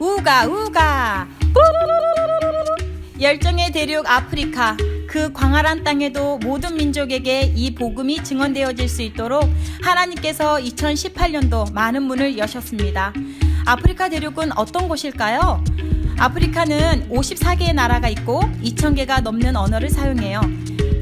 우가 우가 열정의 대륙 아프리카 그 광활한 땅에도 모든 민족에게 이 복음이 증언되어질 수 있도록 하나님께서 2018년도 많은 문을 여셨습니다. 아프리카 대륙은 어떤 곳일까요? 아프리카는 54개의 나라가 있고 2,000개가 넘는 언어를 사용해요.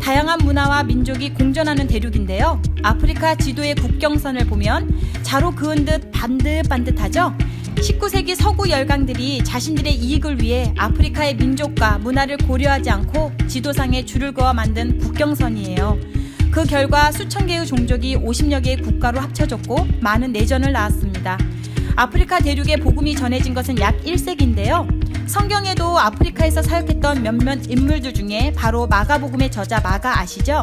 다양한 문화와 민족이 공존하는 대륙인데요. 아프리카 지도의 국경선을 보면 자로 그은 듯 반듯반듯하죠? 19세기 서구 열강들이 자신들의 이익을 위해 아프리카의 민족과 문화를 고려하지 않고 지도상에 줄을 그어 만든 국경선이에요. 그 결과 수천 개의 종족이 50여 개의 국가로 합쳐졌고 많은 내전을 낳았습니다. 아프리카 대륙에 복음이 전해진 것은 약 1세기인데요. 성경에도 아프리카에서 사역했던 몇몇 인물들 중에 바로 마가복음의 저자 마가 아시죠?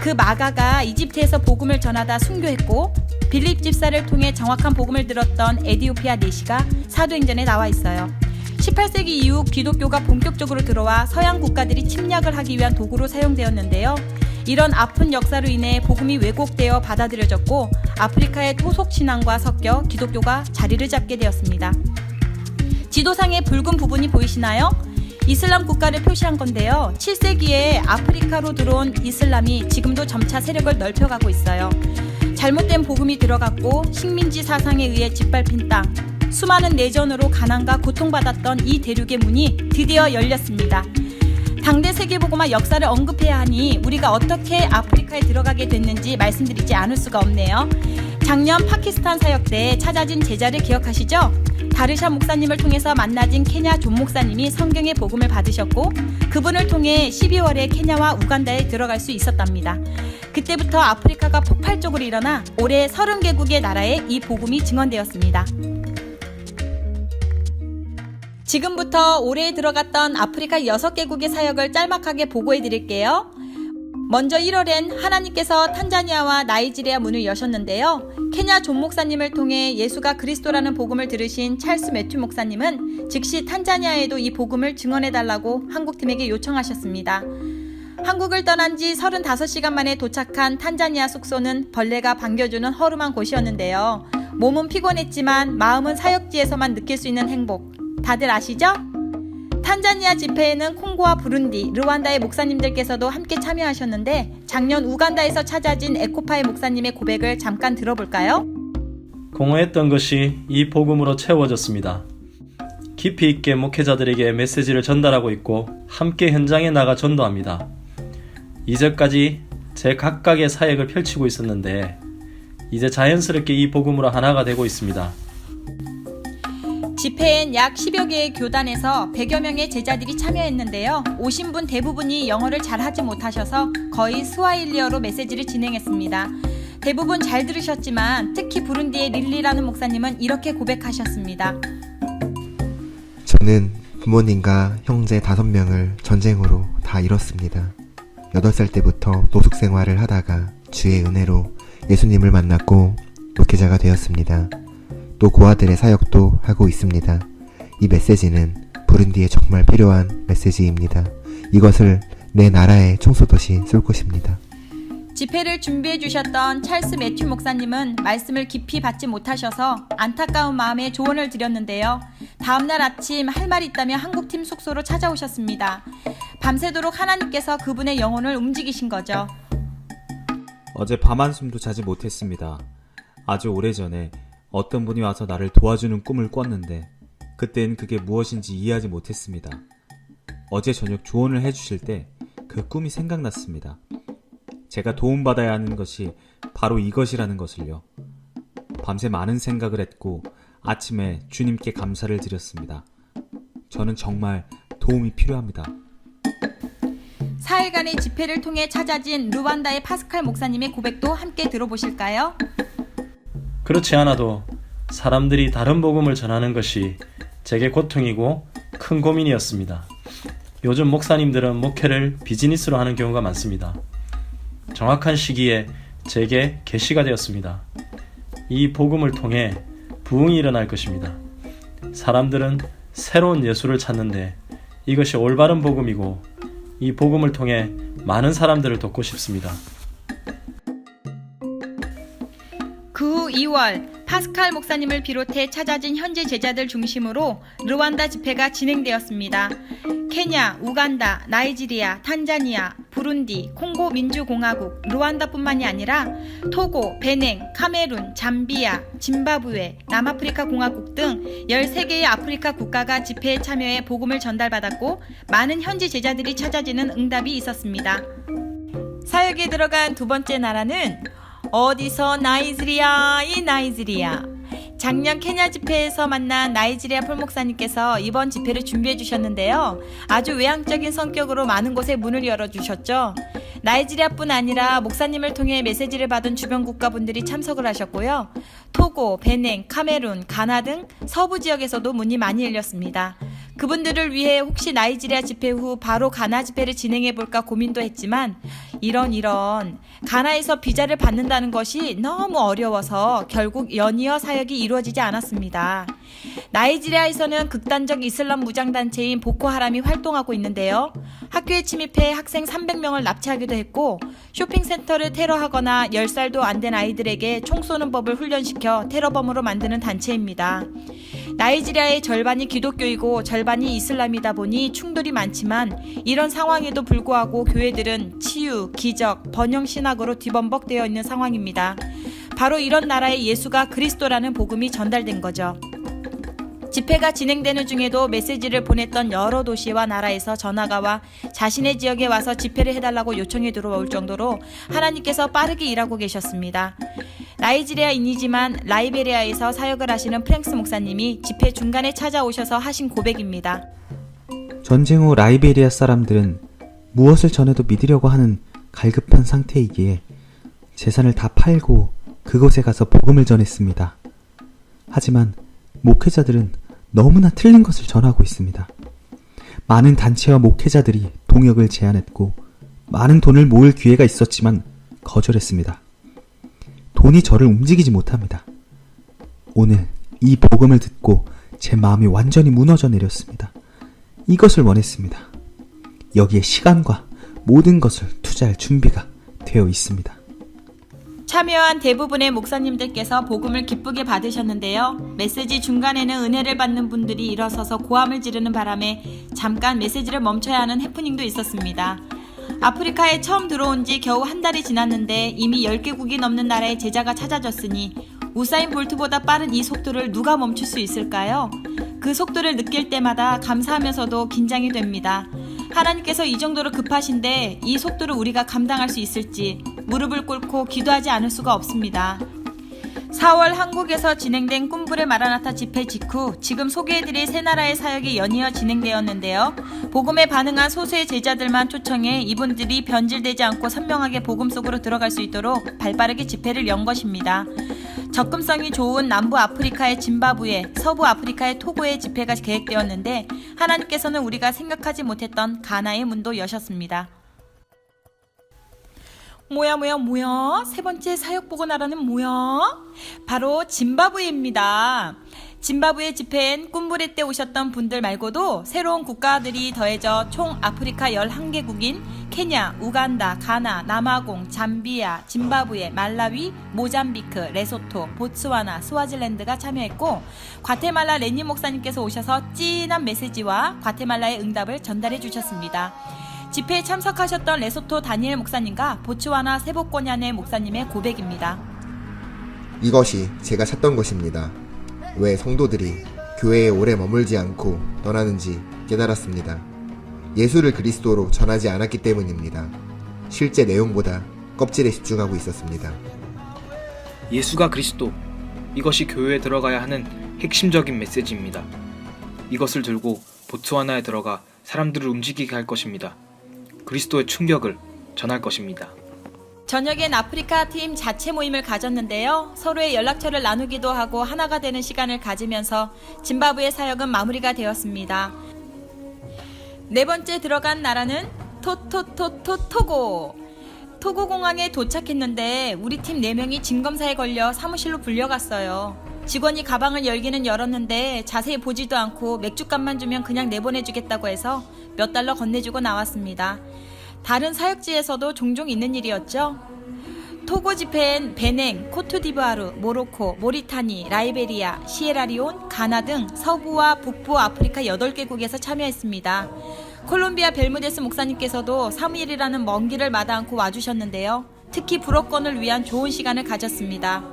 그 마가가 이집트에서 복음을 전하다 순교했고 빌립 집사를 통해 정확한 복음을 들었던 에디오피아 내시가 사도행전에 나와 있어요. 18세기 이후 기독교가 본격적으로 들어와 서양 국가들이 침략을 하기 위한 도구로 사용되었는데요. 이런 아픈 역사로 인해 복음이 왜곡되어 받아들여졌고 아프리카의 토속 신앙과 섞여 기독교가 자리를 잡게 되었습니다. 지도상의 붉은 부분이 보이시나요? 이슬람 국가를 표시한 건데요. 7세기에 아프리카로 들어온 이슬람이 지금도 점차 세력을 넓혀가고 있어요. 잘못된 복음이 들어갔고 식민지 사상에 의해 짓밟힌 땅, 수많은 내전으로 가난과 고통받았던 이 대륙의 문이 드디어 열렸습니다. 당대 세계보고마 역사를 언급해야 하니 우리가 어떻게 아프리카에 들어가게 됐는지 말씀드리지 않을 수가 없네요. 작년 파키스탄 사역 때 찾아진 제자를 기억하시죠? 다르샤 목사님을 통해서 만나진 케냐 존 목사님이 성경의 복음을 받으셨고 그분을 통해 12월에 케냐와 우간다에 들어갈 수 있었답니다. 그때부터 아프리카가 폭발적으로 일어나 올해 30개국의 나라에 이 복음이 증언되었습니다. 지금부터 올해 들어갔던 아프리카 6개국의 사역을 짤막하게 보고해 드릴게요. 먼저 1월엔 하나님께서 탄자니아와 나이지리아 문을 여셨는데요. 케냐 존 목사님을 통해 예수가 그리스도라는 복음을 들으신 찰스 매튜 목사님은 즉시 탄자니아에도 이 복음을 증언해 달라고 한국팀에게 요청하셨습니다. 한국을 떠난 지 35시간 만에 도착한 탄자니아 숙소는 벌레가 반겨주는 허름한 곳이었는데요. 몸은 피곤했지만 마음은 사역지에서만 느낄 수 있는 행복. 다들 아시죠? 탄자니아 집회에는 콩고와 부룬디, 르완다의 목사님들께서도 함께 참여하셨는데 작년 우간다에서 찾아진 에코파의 목사님의 고백을 잠깐 들어볼까요? 공허했던 것이 이 복음으로 채워졌습니다. 깊이 있게 목회자들에게 메시지를 전달하고 있고 함께 현장에 나가 전도합니다. 이제까지 제 각각의 사역을 펼치고 있었는데 이제 자연스럽게 이 복음으로 하나가 되고 있습니다. 집회엔 약 10여 개의 교단에서 100여 명의 제자들이 참여했는데요. 오신 분 대부분이 영어를 잘 하지 못하셔서 거의 스와힐리어로 메시지를 진행했습니다. 대부분 잘 들으셨지만 특히 부룬디의 릴리라는 목사님은 이렇게 고백하셨습니다. 저는 부모님과 형제 다섯 명을 전쟁으로 다 잃었습니다. 8살 때부터 노숙 생활을 하다가 주의 은혜로 예수님을 만났고 목회자가 되었습니다. 또 고아들의 사역도 하고 있습니다. 이 메시지는 부른디에 정말 필요한 메시지입니다. 이것을 내 나라의 청소도시 쏠 것입니다. 집회를 준비해 주셨던 찰스 매튜 목사님은 말씀을 깊이 받지 못하셔서 안타까운 마음에 조언을 드렸는데요. 다음날 아침 할 말이 있다며 한국팀 숙소로 찾아오셨습니다. 밤새도록 하나님께서 그분의 영혼을 움직이신 거죠. 어제 밤 한숨도 자지 못했습니다. 아주 오래전에 어떤 분이 와서 나를 도와주는 꿈을 꿨는데 그땐 그게 무엇인지 이해하지 못했습니다. 어제 저녁 조언을 해주실 때 그 꿈이 생각났습니다. 제가 도움받아야 하는 것이 바로 이것이라는 것을요. 밤새 많은 생각을 했고 아침에 주님께 감사를 드렸습니다. 저는 정말 도움이 필요합니다. 4일간의 집회를 통해 찾아진 루완다의 파스칼 목사님의 고백도 함께 들어보실까요? 그렇지 않아도 사람들이 다른 복음을 전하는 것이 제게 고통이고 큰 고민이었습니다. 요즘 목사님들은 목회를 비즈니스로 하는 경우가 많습니다. 정확한 시기에 제게 계시가 되었습니다. 이 복음을 통해 부흥이 일어날 것입니다. 사람들은 새로운 예수를 찾는데 이것이 올바른 복음이고 이 복음을 통해 많은 사람들을 돕고 싶습니다. 그 후 2월 파스칼 목사님을 비롯해 찾아진 현지 제자들 중심으로 르완다 집회가 진행되었습니다. 케냐, 우간다, 나이지리아, 탄자니아, 부룬디, 콩고 민주공화국, 루안다뿐만이 아니라 토고, 베냉, 카메룬, 잠비아, 짐바브웨, 남아프리카 공화국 등 13개의 아프리카 국가가 집회에 참여해 복음을 전달받았고 많은 현지 제자들이 찾아지는 응답이 있었습니다. 사역에 들어간 두 번째 나라는 어디서 나이지리아 이 나이지리아 작년 케냐 집회에서 만난 나이지리아 폴목사님께서 이번 집회를 준비해 주셨는데요. 아주 외향적인 성격으로 많은 곳에 문을 열어 주셨죠. 나이지리아뿐 아니라 목사님을 통해 메시지를 받은 주변 국가분들이 참석을 하셨고요. 토고, 베냉, 카메룬, 가나 등 서부 지역에서도 문이 많이 열렸습니다. 그분들을 위해 혹시 나이지리아 집회 후 바로 가나 집회를 진행해 볼까 고민도 했지만 이런 이런 가나에서 비자를 받는다는 것이 너무 어려워서 결국 연이어 사역이 이루어지지 않았습니다. 나이지리아에서는 극단적 이슬람 무장단체인 보코하람이 활동하고 있는데요. 학교에 침입해 학생 300명을 납치하기도 했고 쇼핑센터를 테러하거나 10살도 안 된 아이들에게 총 쏘는 법을 훈련시 켜 테러범으로 만드는 단체입니다. 나이지리아의 절반이 기독교이고 절반이 이슬람이다 보니 충돌이 많지만 이런 상황에도 불구하고 교회들은 치유, 기적, 번영 신학으로 뒤범벅되어 있는 상황입니다. 바로 이런 나라에 예수가 그리스도라는 복음이 전달된 거죠. 집회가 진행되는 중에도 메시지를 보냈던 여러 도시와 나라에서 전화가 와 자신의 지역에 와서 집회를 해달라고 요청이 들어올 정도로 하나님께서 빠르게 일하고 계셨습니다. 나이지리아인이지만 라이베리아에서 사역을 하시는 프랭스 목사님이 집회 중간에 찾아오셔서 하신 고백입니다. 전쟁 후 라이베리아 사람들은 무엇을 전해도 믿으려고 하는 갈급한 상태이기에 재산을 다 팔고 그곳에 가서 복음을 전했습니다. 하지만 목회자들은 너무나 틀린 것을 전하고 있습니다. 많은 단체와 목회자들이 동역을 제안했고 많은 돈을 모을 기회가 있었지만 거절했습니다. 돈이 저를 움직이지 못합니다. 오늘 이 복음을 듣고 제 마음이 완전히 무너져 내렸습니다. 이것을 원했습니다. 여기에 시간과 모든 것을 투자할 준비가 되어 있습니다. 참여한 대부분의 목사님들께서 복음을 기쁘게 받으셨는데요. 메시지 중간에는 은혜를 받는 분들이 일어서서 고함을 지르는 바람에 잠깐 메시지를 멈춰야 하는 해프닝도 있었습니다. 아프리카에 처음 들어온 지 겨우 한 달이 지났는데 이미 10개국이 넘는 나라의 제자가 찾아졌으니 우사인 볼트보다 빠른 이 속도를 누가 멈출 수 있을까요? 그 속도를 느낄 때마다 감사하면서도 긴장이 됩니다. 하나님께서 이 정도로 급하신데 이 속도를 우리가 감당할 수 있을지 무릎을 꿇고 기도하지 않을 수가 없습니다. 4월 한국에서 진행된 꿈불의 마라나타 집회 직후 지금 소개해드릴 세 나라의 사역이 연이어 진행되었는데요. 복음에 반응한 소수의 제자들만 초청해 이분들이 변질되지 않고 선명하게 복음 속으로 들어갈 수 있도록 발빠르게 집회를 연 것입니다. 접근성이 좋은 남부 아프리카의 짐바브웨, 서부 아프리카의 토고의 집회가 계획되었는데 하나님께서는 우리가 생각하지 못했던 가나의 문도 여셨습니다. 뭐야 뭐야 뭐야 세 번째 사역 보고 나라는 뭐야 바로 짐바브웨입니다. 짐바브웨 집회엔 꿈부레 때 오셨던 분들 말고도 새로운 국가들이 더해져 총 아프리카 11개국인 케냐, 우간다, 가나, 남아공, 잠비아, 짐바브웨, 말라위, 모잠비크, 레소토, 보츠와나, 스와질랜드가 참여했고 과테말라 레니 목사님께서 오셔서 찐한 메시지와 과테말라의 응답을 전달해 주셨습니다. 집회에 참석하셨던 레소토 다니엘 목사님과 보츠와나 세복고냐네 목사님의 고백입니다. 이것이 제가 찾던 것입니다. 왜 성도들이 교회에 오래 머물지 않고 떠나는지 깨달았습니다. 예수를 그리스도로 전하지 않았기 때문입니다. 실제 내용보다 껍질에 집중하고 있었습니다. 예수가 그리스도. 이것이 교회에 들어가야 하는 핵심적인 메시지입니다. 이것을 들고 보츠와나에 들어가 사람들을 움직이게 할 것입니다. 그리스도의 충격을 전할 것입니다. 저녁엔 아프리카 팀 자체 모임을 가졌는데요. 서로의 연락처를 나누기도 하고 하나가 되는 시간을 가지면서 짐바브웨 사역은 마무리가 되었습니다. 네 번째 들어간 나라는 토토토토 토고. 토고 공항에 도착했는데 우리 팀 4명이 진검사에 걸려 사무실로 불려갔어요. 직원이 가방을 열기는 열었는데 자세히 보지도 않고 맥주값만 주면 그냥 내보내주겠다고 해서 몇 달러 건네주고 나왔습니다. 다른 사역지에서도 종종 있는 일이었죠. 토고 집회엔 베냉, 코트디부아르, 모로코, 모리타니, 라이베리아, 시에라리온, 가나 등 서부와 북부 아프리카 8개국에서 참여했습니다. 콜롬비아 벨무데스 목사님께서도 3일이라는 먼 길을 마다 않고 와주셨는데요. 특히 불어권을 위한 좋은 시간을 가졌습니다.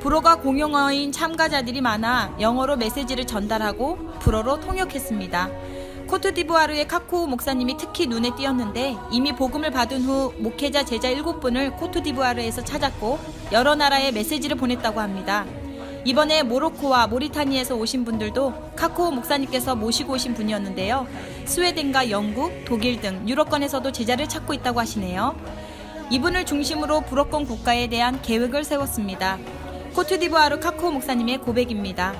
불어가 공용어인 참가자들이 많아 영어로 메시지를 전달하고 불어로 통역했습니다. 코트디부아르의 카코우 목사님이 특히 눈에 띄었는데 이미 복음을 받은 후 목회자 제자 7분을 코트디부아르에서 찾았고 여러 나라에 메시지를 보냈다고 합니다. 이번에 모로코와 모리타니에서 오신 분들도 카코우 목사님께서 모시고 오신 분이었는데요. 스웨덴과 영국, 독일 등 유럽권에서도 제자를 찾고 있다고 하시네요. 이분을 중심으로 불어권 국가에 대한 계획을 세웠습니다. 코트디부아르 카코우 목사님의 고백입니다.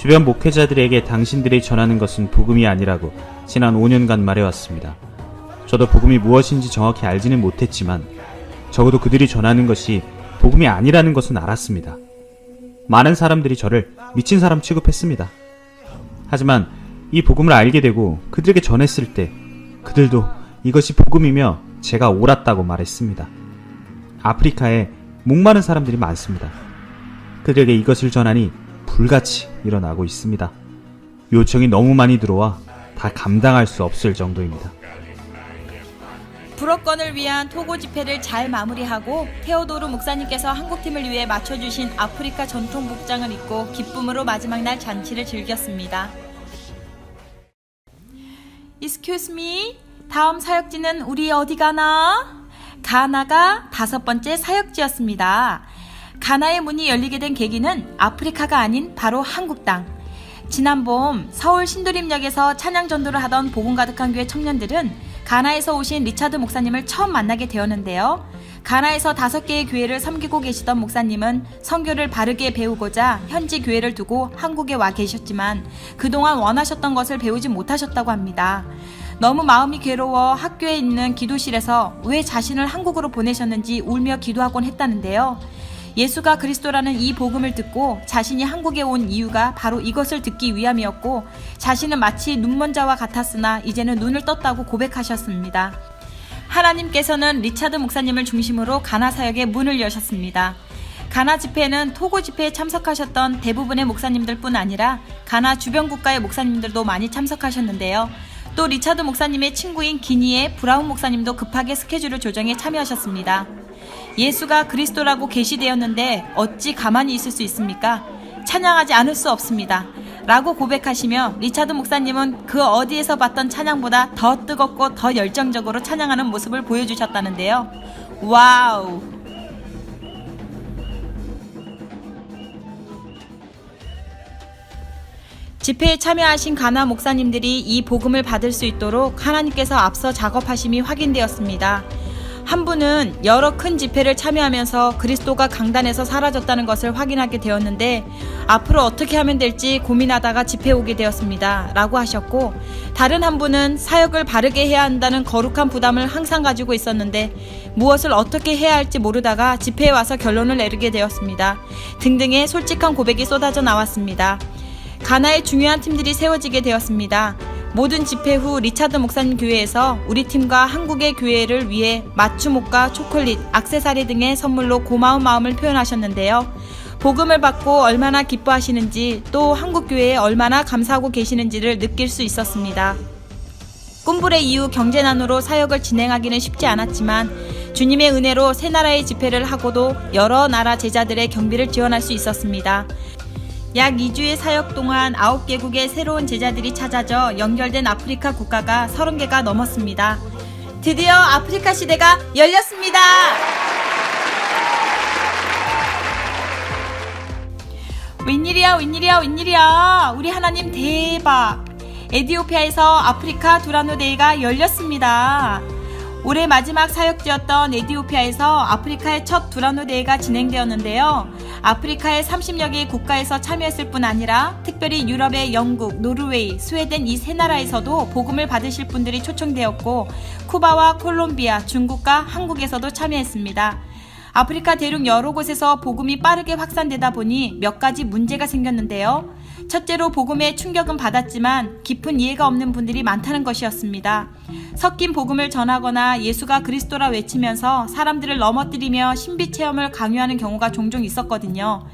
주변 목회자들에게 당신들이 전하는 것은 복음이 아니라고 지난 5년간 말해왔습니다. 저도 복음이 무엇인지 정확히 알지는 못했지만 적어도 그들이 전하는 것이 복음이 아니라는 것은 알았습니다. 많은 사람들이 저를 미친 사람 취급했습니다. 하지만 이 복음을 알게 되고 그들에게 전했을 때 그들도 이것이 복음이며 제가 옳았다고 말했습니다. 아프리카에 목마른 사람들이 많습니다. 그들에게 이것을 전하니 불같이 일어나고 있습니다. 요청이 너무 많이 들어와 다 감당할 수 없을 정도입니다. 불어권을 위한 토고 집회를 잘 마무리하고 테오도르 목사님께서 한국팀을 위해 맞춰주신 아프리카 전통 복장을 입고 기쁨으로 마지막 날 잔치를 즐겼습니다. Excuse me. 다음 사역지는 우리 어디 가나? 가나가 다섯 번째 사역지였습니다. 가나의 문이 열리게 된 계기는 아프리카가 아닌 바로 한국 땅. 지난 봄 서울 신도림역에서 찬양 전도를 하던 복음 가득한 교회 청년들은 가나에서 오신 리차드 목사님을 처음 만나게 되었는데요. 가나에서 다섯 개의 교회를 섬기고 계시던 목사님은 선교를 바르게 배우고자 현지 교회를 두고 한국에 와 계셨지만 그동안 원하셨던 것을 배우지 못하셨다고 합니다. 너무 마음이 괴로워 학교에 있는 기도실에서 왜 자신을 한국으로 보내셨는지 울며 기도하곤 했다는데요. 예수가 그리스도라는 이 복음을 듣고 자신이 한국에 온 이유가 바로 이것을 듣기 위함이었고 자신은 마치 눈먼 자와 같았으나 이제는 눈을 떴다고 고백하셨습니다. 하나님께서는 리차드 목사님을 중심으로 가나 사역의 문을 여셨습니다. 가나 집회는 토고 집회에 참석하셨던 대부분의 목사님들뿐 아니라 가나 주변 국가의 목사님들도 많이 참석하셨는데요. 또 리차드 목사님의 친구인 기니의 브라운 목사님도 급하게 스케줄을 조정해 참여하셨습니다. 예수가 그리스도라고 계시되었는데 어찌 가만히 있을 수 있습니까? 찬양하지 않을 수 없습니다. 라고 고백하시며 리차드 목사님은 그 어디에서 봤던 찬양보다 더 뜨겁고 더 열정적으로 찬양하는 모습을 보여주셨다는데요. 와우! 집회에 참여하신 가나 목사님들이 이 복음을 받을 수 있도록 하나님께서 앞서 작업하심이 확인되었습니다. 한 분은 여러 큰 집회를 참여하면서 그리스도가 강단에서 사라졌다는 것을 확인하게 되었는데 앞으로 어떻게 하면 될지 고민하다가 집회 오게 되었습니다. 라고 하셨고 다른 한 분은 사역을 바르게 해야 한다는 거룩한 부담을 항상 가지고 있었는데 무엇을 어떻게 해야 할지 모르다가 집회에 와서 결론을 내리게 되었습니다. 등등의 솔직한 고백이 쏟아져 나왔습니다. 가나의 중요한 팀들이 세워지게 되었습니다. 모든 집회 후 리차드 목사님 교회에서 우리 팀과 한국의 교회를 위해 맞춤옷과 초콜릿, 악세사리 등의 선물로 고마운 마음을 표현하셨는데요. 복음을 받고 얼마나 기뻐하시는지 또 한국 교회에 얼마나 감사하고 계시는지를 느낄 수 있었습니다. 꿈불의 이후 경제난으로 사역을 진행하기는 쉽지 않았지만 주님의 은혜로 새 나라의 집회를 하고도 여러 나라 제자들의 경비를 지원할 수 있었습니다. 약 2주의 사역 동안 9개국의 새로운 제자들이 찾아져 연결된 아프리카 국가가 30개가 넘었습니다. 드디어 아프리카 시대가 열렸습니다. 웬일이야, 웬일이야, 웬일이야. 우리 하나님 대박. 에디오피아에서 아프리카 두라노데이가 열렸습니다. 올해 마지막 사역지였던 에디오피아에서 아프리카의 첫 두라노데이가 진행되었는데요. 아프리카의 30여 개의 국가에서 참여했을 뿐 아니라 특별히 유럽의 영국, 노르웨이, 스웨덴 이 세 나라에서도 복음을 받으실 분들이 초청되었고 쿠바와 콜롬비아, 중국과 한국에서도 참여했습니다. 아프리카 대륙 여러 곳에서 복음이 빠르게 확산되다 보니 몇 가지 문제가 생겼는데요. 첫째로 복음에 충격은 받았지만 깊은 이해가 없는 분들이 많다는 것이었습니다. 섞인 복음을 전하거나 예수가 그리스도라 외치면서 사람들을 넘어뜨리며 신비 체험을 강요하는 경우가 종종 있었거든요.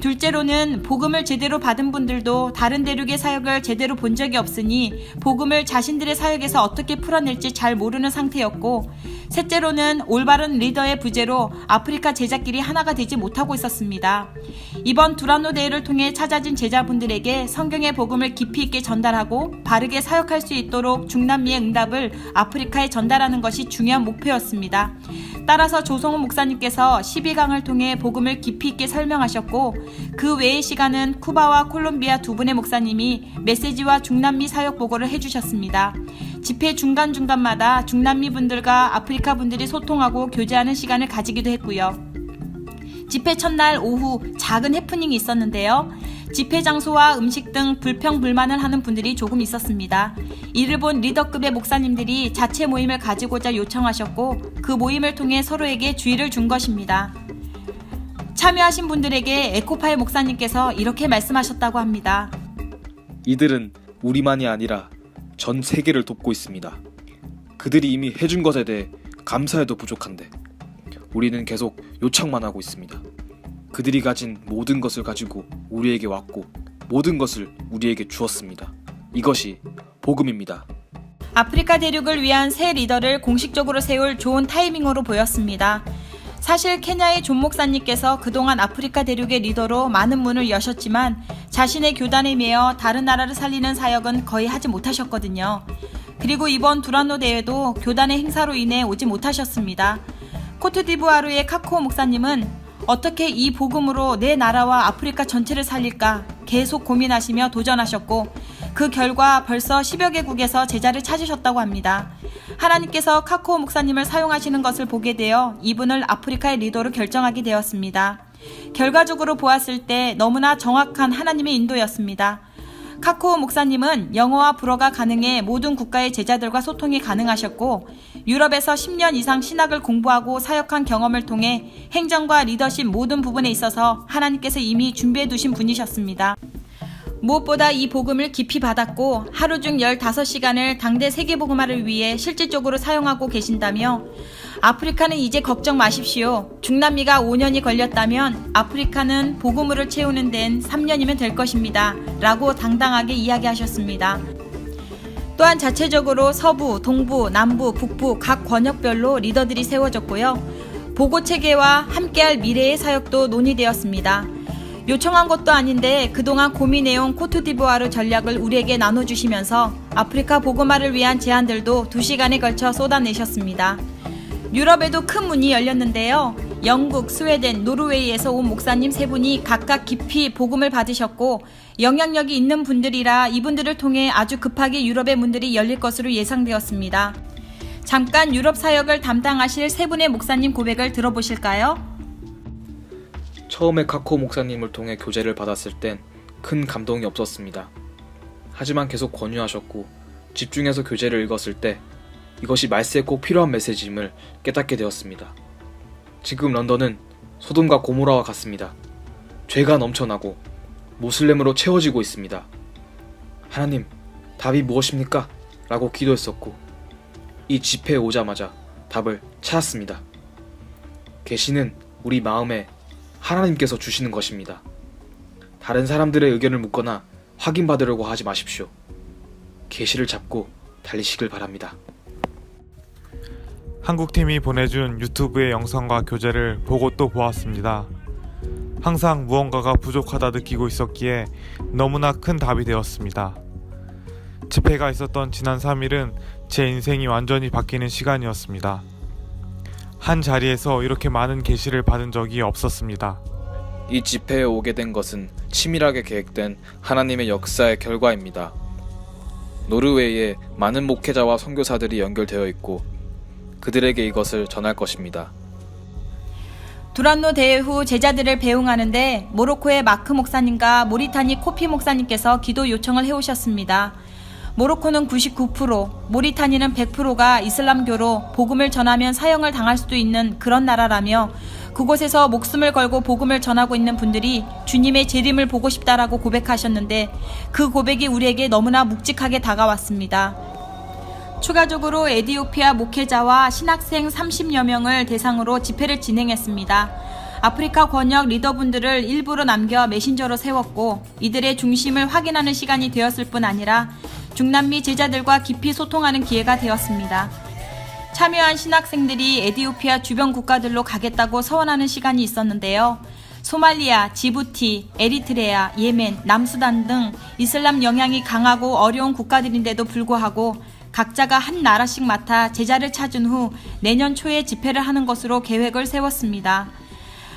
둘째로는 복음을 제대로 받은 분들도 다른 대륙의 사역을 제대로 본 적이 없으니 복음을 자신들의 사역에서 어떻게 풀어낼지 잘 모르는 상태였고 셋째로는 올바른 리더의 부재로 아프리카 제자끼리 하나가 되지 못하고 있었습니다. 이번 두란노 대회를 통해 찾아진 제자분들에게 성경의 복음을 깊이 있게 전달하고 바르게 사역할 수 있도록 중남미의 응답을 아프리카에 전달하는 것이 중요한 목표였습니다. 따라서 조성호 목사님께서 12강을 통해 복음을 깊이 있게 설명하셨고 그 외의 시간은 쿠바와 콜롬비아 두 분의 목사님이 메시지와 중남미 사역 보고를 해주셨습니다. 집회 중간중간마다 중남미 분들과 아프리카 분들이 소통하고 교제하는 시간을 가지기도 했고요. 집회 첫날 오후 작은 해프닝이 있었는데요. 집회 장소와 음식 등 불평 불만을 하는 분들이 조금 있었습니다. 이를 본 리더급의 목사님들이 자체 모임을 가지고자 요청하셨고 그 모임을 통해 서로에게 주의를 준 것입니다. 참여하신 분들에게 에코파의 목사님께서 이렇게 말씀하셨다고 합니다. 이들은 우리만이 아니라 전 세계를 돕고 있습니다. 그들이 이미 해준 것에 대해 감사해도 부족한데 우리는 계속 요청만 하고 있습니다. 그들이 가진 모든 것을 가지고 우리에게 왔고 모든 것을 우리에게 주었습니다. 이것이 복음입니다. 아프리카 대륙을 위한 새 리더를 공식적으로 세울 좋은 타이밍으로 보였습니다. 사실 케냐의 존 목사님께서 그동안 아프리카 대륙의 리더로 많은 문을 여셨지만 자신의 교단에 매여 다른 나라를 살리는 사역은 거의 하지 못하셨거든요. 그리고 이번 두란노 대회도 교단의 행사로 인해 오지 못하셨습니다. 코트디부아르의 카코오 목사님은 어떻게 이 복음으로 내 나라와 아프리카 전체를 살릴까 계속 고민하시며 도전하셨고 그 결과 벌써 10여 개국에서 제자를 찾으셨다고 합니다. 하나님께서 카코오 목사님을 사용하시는 것을 보게 되어 이분을 아프리카의 리더로 결정하게 되었습니다. 결과적으로 보았을 때 너무나 정확한 하나님의 인도였습니다. 카코오 목사님은 영어와 불어가 가능해 모든 국가의 제자들과 소통이 가능하셨고 유럽에서 10년 이상 신학을 공부하고 사역한 경험을 통해 행정과 리더십 모든 부분에 있어서 하나님께서 이미 준비해 두신 분이셨습니다. 무엇보다 이 복음을 깊이 받았고 하루 중 15시간을 당대 세계복음화를 위해 실질적으로 사용하고 계신다며 아프리카는 이제 걱정 마십시오. 중남미가 5년이 걸렸다면 아프리카는 복음으로 채우는 데는 3년이면 될 것입니다. 라고 당당하게 이야기하셨습니다. 또한 자체적으로 서부, 동부, 남부, 북부 각 권역별로 리더들이 세워졌고요. 보고 체계와 함께할 미래의 사역도 논의되었습니다. 요청한 것도 아닌데 그동안 고민해온 코트디부아르 전략을 우리에게 나눠주시면서 아프리카 보고마를 위한 제안들도 2시간에 걸쳐 쏟아내셨습니다. 유럽에도 큰 문이 열렸는데요. 영국, 스웨덴, 노르웨이에서 온 목사님 세 분이 각각 깊이 복음을 받으셨고 영향력이 있는 분들이라 이분들을 통해 아주 급하게 유럽의 문들이 열릴 것으로 예상되었습니다. 잠깐 유럽 사역을 담당하실 세 분의 목사님 고백을 들어보실까요? 처음에 카코 목사님을 통해 교제를 받았을 땐 큰 감동이 없었습니다. 하지만 계속 권유하셨고 집중해서 교제를 읽었을 때 이것이 말세에 꼭 필요한 메시지임을 깨닫게 되었습니다. 지금 런던은 소돔과 고모라와 같습니다. 죄가 넘쳐나고 모슬렘으로 채워지고 있습니다. 하나님, 답이 무엇입니까? 라고 기도했었고 이 집회에 오자마자 답을 찾았습니다. 계시는 우리 마음에 하나님께서 주시는 것입니다. 다른 사람들의 의견을 묻거나 확인받으려고 하지 마십시오. 계시를 잡고 달리시길 바랍니다. 한국팀이 보내준 유튜브의 영상과 교재를 보고 또 보았습니다. 항상 무언가가 부족하다 느끼고 있었기에 너무나 큰 답이 되었습니다. 집회가 있었던 지난 3일은 제 인생이 완전히 바뀌는 시간이었습니다. 한 자리에서 이렇게 많은 계시를 받은 적이 없었습니다. 이 집회에 오게 된 것은 치밀하게 계획된 하나님의 역사의 결과입니다. 노르웨이에 많은 목회자와 선교사들이 연결되어 있고 그들에게 이것을 전할 것입니다. 두란노 대회 후 제자들을 배웅하는데 모로코의 마크 목사님과 모리타니 코피 목사님께서 기도 요청을 해오셨습니다. 모로코는 99%, 모리타니는 100%가 이슬람교로 복음을 전하면 사형을 당할 수도 있는 그런 나라라며 그곳에서 목숨을 걸고 복음을 전하고 있는 분들이 주님의 재림을 보고 싶다라고 고백하셨는데 그 고백이 우리에게 너무나 묵직하게 다가왔습니다. 추가적으로 에디오피아 목회자와 신학생 30여 명을 대상으로 집회를 진행했습니다. 아프리카 권역 리더분들을 일부러 남겨 메신저로 세웠고 이들의 중심을 확인하는 시간이 되었을 뿐 아니라 중남미 제자들과 깊이 소통하는 기회가 되었습니다. 참여한 신학생들이 에디오피아 주변 국가들로 가겠다고 서원하는 시간이 있었는데요. 소말리아, 지부티, 에리트레아, 예멘, 남수단 등 이슬람 영향이 강하고 어려운 국가들인데도 불구하고 각자가 한 나라씩 맡아 제자를 찾은 후 내년 초에 집회를 하는 것으로 계획을 세웠습니다.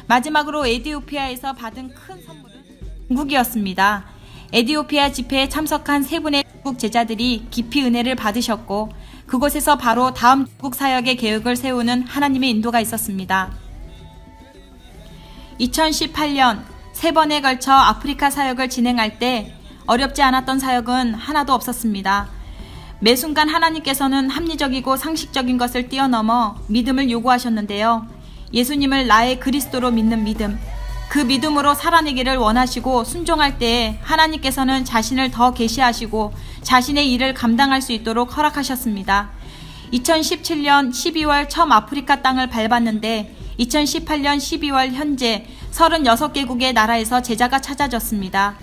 마지막으로 에디오피아에서 받은 큰 선물은 중국이었습니다. 에디오피아 집회에 참석한 세 분의 중국 제자들이 깊이 은혜를 받으셨고 그곳에서 바로 다음 중국 사역의 계획을 세우는 하나님의 인도가 있었습니다. 2018년 세 번에 걸쳐 아프리카 사역을 진행할 때 어렵지 않았던 사역은 하나도 없었습니다. 매 순간 하나님께서는 합리적이고 상식적인 것을 뛰어넘어 믿음을 요구하셨는데요. 예수님을 나의 그리스도로 믿는 믿음. 그 믿음으로 살아내기를 원하시고 순종할 때에 하나님께서는 자신을 더 계시하시고 자신의 일을 감당할 수 있도록 허락하셨습니다. 2017년 12월 처음 아프리카 땅을 밟았는데 2018년 12월 현재 36개국의 나라에서 제자가 찾아졌습니다.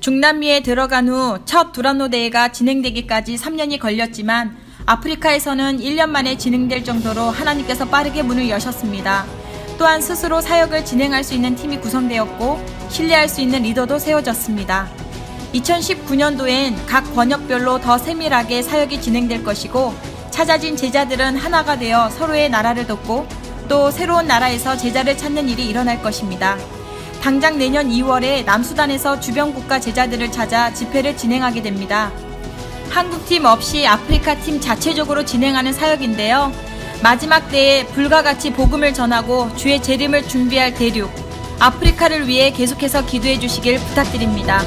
중남미에 들어간 후 첫 두란노 대회가 진행되기까지 3년이 걸렸지만 아프리카에서는 1년 만에 진행될 정도로 하나님께서 빠르게 문을 여셨습니다. 또한 스스로 사역을 진행할 수 있는 팀이 구성되었고 신뢰할 수 있는 리더도 세워졌습니다. 2019년도엔 각 권역별로 더 세밀하게 사역이 진행될 것이고 찾아진 제자들은 하나가 되어 서로의 나라를 돕고 또 새로운 나라에서 제자를 찾는 일이 일어날 것입니다. 당장 내년 2월에 남수단에서 주변 국가 제자들을 찾아 집회를 진행하게 됩니다. 한국 팀 없이 아프리카 팀 자체적으로 진행하는 사역인데요. 마지막 때에 불과 같이 복음을 전하고 주의 재림을 준비할 대륙 아프리카를 위해 계속해서 기도해 주시길 부탁드립니다.